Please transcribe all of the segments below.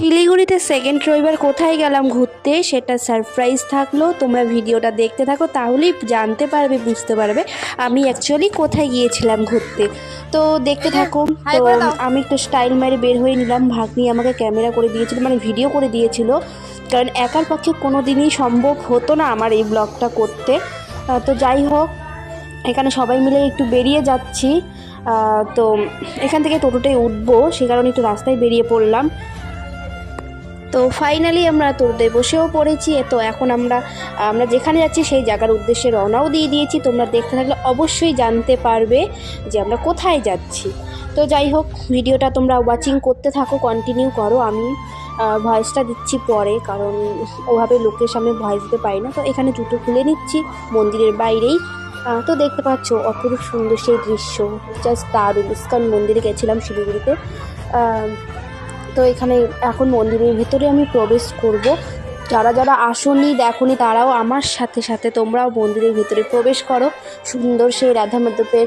শিলিগুড়িতে সেকেন্ড রবিবার কোথায় গেলাম ঘুরতে? সেটা সারপ্রাইজ থাকল। তোমরা ভিডিওটা দেখতে থাকো তাহলেই জানতে পারবে বুঝতে পারবে আমি অ্যাকচুয়ালি কোথায় গিয়েছিলাম ঘুরতে। তো দেখতে থাকো তো আমি একটু স্টাইল মারি বের হয়ে নিলাম। ভাগ্নি আমাকে ক্যামেরা করে দিয়েছিল মানে ভিডিও করে দিয়েছিল। কারণ একার পক্ষে কোনো দিনই সম্ভব হতো না আমার এই ব্লগটা করতে। তো যাই হোক এখানে সবাই মিলে একটু বেরিয়ে যাচ্ছি। তো এখান থেকে টোটোটাই উঠবো সে কারণে একটু রাস্তায় বেরিয়ে পড়লাম। তো ফাইনালি আমরা টোটোতে বসেও পড়েছি, তো এখন আমরা আমরা যেখানে যাচ্ছি সেই জায়গার উদ্দেশ্যে রওনাও দিয়ে দিয়েছি। তোমরা দেখতে থাকলে অবশ্যই জানতে পারবে যে আমরা কোথায় যাচ্ছি। তো যাই হোক, ভিডিওটা তোমরা ওয়াচিং করতে থাকো কন্টিনিউ করো। আমি ভয়েসটা দিচ্ছি পরে, কারণ ওভাবে লোকের সামনে ভয়েস দিতে পারি না। তো এখানে জুতো খুলে নিচ্ছি, মন্দিরের বাইরেই। তো দেখতে পাচ্ছ অপরূপ সুন্দর সেই দৃশ্য। জাস্ট দারুণ। ইস্কন মন্দিরে গেছিলাম শিলিগুড়িতে। তো এখানে এখন মন্দিরের ভিতরে আমি প্রবেশ করব। যারা যারা আসনি, দেখনি, তারাও আমার সাথে সাথে তোমরাও মন্দিরের ভিতরে প্রবেশ করো। সুন্দর সেই রাধা মাধবের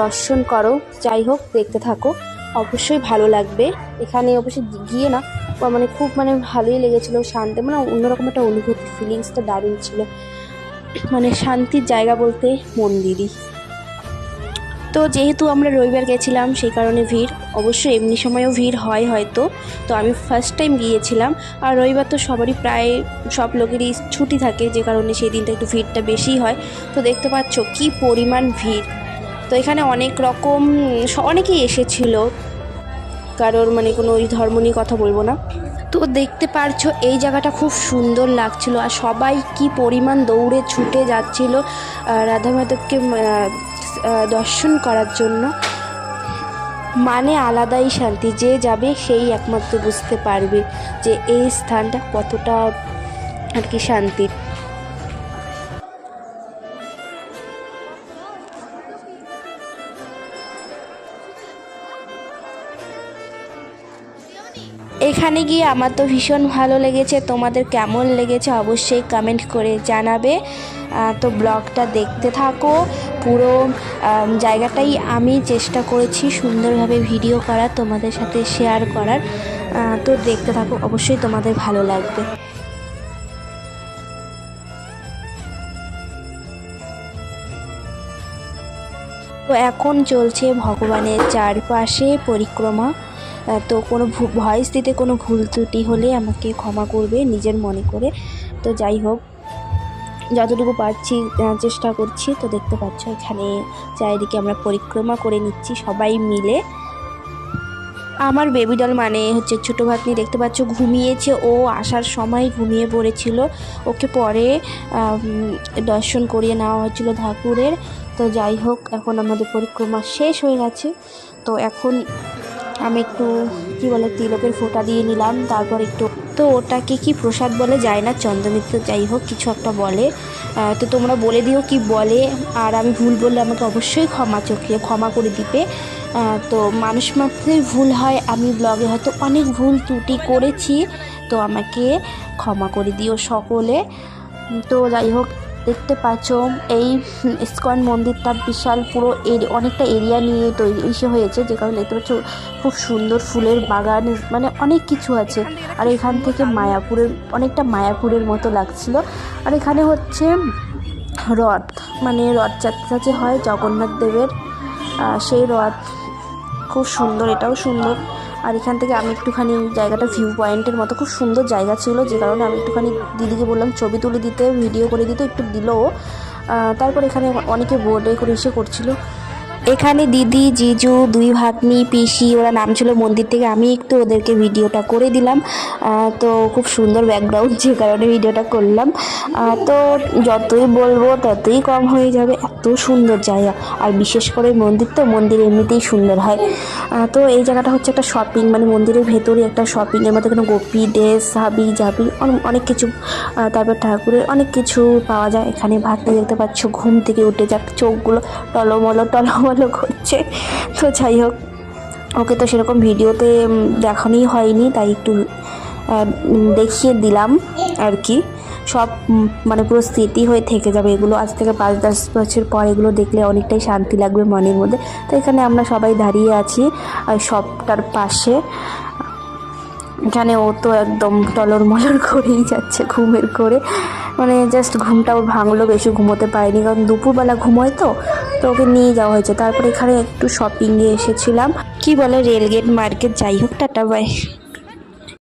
দর্শন করো। যাই হোক, দেখতে থাকো। অবশ্যই ভালো লাগবে। এখানে অবশ্যই গিয়ে না মানে খুব মানে ভালোই লেগেছিলো, শান্তি মানে অন্যরকম একটা অনুভূতি ফিলিংসটা দারুণ ছিল। মানে শান্তির জায়গা বলতে মন্দিরই। তো যেহেতু আমরা রবিবার গেছিলাম, সেই কারণে ভিড়। অবশ্যই এমনি সময়ও ভিড় হয় হয়তো। তো আমি ফার্স্ট টাইম গিয়েছিলাম। আর রবিবার তো সবারই প্রায় সব লোকেরই ছুটি থাকে, যে কারণে সেই দিনটা একটু ভিড়টা বেশি হয়। তো দেখতে পাচ্ছ কি পরিমাণ ভিড়। তো এখানে অনেক রকম অনেকেই এসেছিল। কারোর মানে কোনো ওই ধর্ম নিয়ে কথা বলব না। তো দেখতে পারছ এই জায়গাটা খুব সুন্দর লাগছিল। আর সবাই কি পরিমাণ দৌড়ে ছুটে যাচ্ছিল। রাধা মাধবকে দর্শন করার জন্য। মানে আলাদাই শান্তি, যে যাবে সেই একমাত্র বুঝতে পারবে যে এই স্থানটা কতটা আর কি শান্তির। এখানে গিয়ে আমার তো ভীষণ ভালো লেগেছে। তোমাদের কেমন লেগেছে অবশ্যই কমেন্ট করে জানাবে। তো ব্লগটা দেখতে থাকো। পুরো জায়গাটাই আমি চেষ্টা করেছি সুন্দরভাবে ভিডিও করার, তোমাদের সাথে শেয়ার করার। তো দেখতে থাকো, অবশ্যই তোমাদের ভালো লাগবে। তো এখন চলছে ভগবানের চারপাশে পরিক্রমা। তো কোনো ভয়েস দিতে কোনো ভুল ত্রুটি হলে আমাকে ক্ষমা করবে নিজের মনে করে। তো যাই হোক, যতটুকু পারছি চেষ্টা করছি। তো দেখতে পাচ্ছ, এখানে চারিদিকে আমরা পরিক্রমা করে নিচ্ছি সবাই মিলে। আমার বেবি ডল মানে হচ্ছে ছোটো ভাগ্নি, দেখতে পাচ্ছ ঘুমিয়েছে। ও আসার সময় ঘুমিয়ে পড়েছিল। ওকে পরে দর্শন করিয়ে নেওয়া হয়েছিল ঠাকুরের। তো যাই হোক, এখন আমাদের পরিক্রমা শেষ হয়ে গেছে। তো এখন আমি একটু, কি বলে, তিলকের ফোঁটা দিয়ে নিলাম, তারপর একটু। তো ওটাকে কি প্রসাদ বলে? যায় না, চন্দ্রমিত্র যাই হোক, কিছু একটা বলে। তো তোমরা বলে দিও কি বলে, আর আমি ভুল বললে আমাকে অবশ্যই ক্ষমা চোখে, ক্ষমা করে দিবে। তো মানুষ মাত্রই ভুল হয়, আমি ব্লগে হয়তো অনেক ভুল ত্রুটি করেছি, তো আমাকে ক্ষমা করে দিও সকলে। তো যাই হোক দেখতে পাচ্ছ, এই ইস্কন মন্দিরটা বিশাল পুরো এরি- অনেকটা এরিয়া নিয়ে তৈরি ইসে হয়েছে, যে কারণে দেখতে পাচ্ছ, খুব সুন্দর ফুলের বাগান মানে অনেক কিছু আছে। আর এখান থেকে মায়াপুরের অনেকটা মায়াপুরের মতো লাগছিল। আর এখানে হচ্ছে রথ মানে রথযাত্রা যে হয় জগন্নাথ দেবের সেই রথ খুব সুন্দর, এটাও সুন্দর। আর এখান থেকে আমি একটুখানি জায়গাটা ভিউ পয়েন্টের মতো খুব সুন্দর জায়গা ছিল, যে কারণে আমি একটুখানি দিদিকে বললাম ছবি তুলে দিতে ভিডিও করে দিতে, একটু দিল তারপর এখানে অনেকে বোর্ডে করে এসে করছিল। এখানে দিদি, জিজু, দুই ভাগ্নি, পিসি, ওরা নাম ছিল মন্দির থেকে। আমি একটু ওদেরকে ভিডিওটা করে দিলাম। তো খুব সুন্দর ব্যাকগ্রাউন্ড যে কারণে ভিডিওটা করলাম। তো যতই বলব ততই কম হয়ে যাবে। এত সুন্দর জায়গা। আর বিশেষ করে মন্দির তো, মন্দির এমনিতেই সুন্দর হয়। তো এই জায়গাটা হচ্ছে একটা শপিং মানে মন্দিরের ভেতরে একটা শপিংয়ের মধ্যে কোনো গোপি ড্রেস হাবি, জাবি অনেক কিছু। তারপর ঠাকুরের অনেক কিছু পাওয়া যায়। এখানে ভাতটা দেখতে পাচ্ছ, ঘুম থেকে উঠে যাক, চোখগুলো টলমলো টলমলো করছে তো যাই হোক, ওকে তো সেরকম ভিডিওতে দেখানোই হয়নি, তাই একটু দেখিয়ে দিলাম আর কি। সব মানে পুরো স্মৃতি হয়ে থেকে যাবে। এগুলো আজ থেকে পাঁচ, দশ বছর পর এগুলো দেখলে অনেকটাই শান্তি লাগবে মনের মধ্যে। তো এখানে আমরা সবাই দাঁড়িয়ে আছি সবটার পাশে। এখানে ও তো একদম টলর মলর করেই যাচ্ছে, ঘুমের করে। মানে জাস্ট ঘুমটা ওর ভাঙলো, বেশি ঘুমোতে পারিনি, কারণ দুপুরবেলা ঘুমোয় তো তো ওকে নিয়ে যাওয়া হয়েছে। তারপরে এখানে একটু শপিংয়ে এসেছিলাম। কি বলে, রেলগেট মার্কেট, যাই হোক, টাটা বাই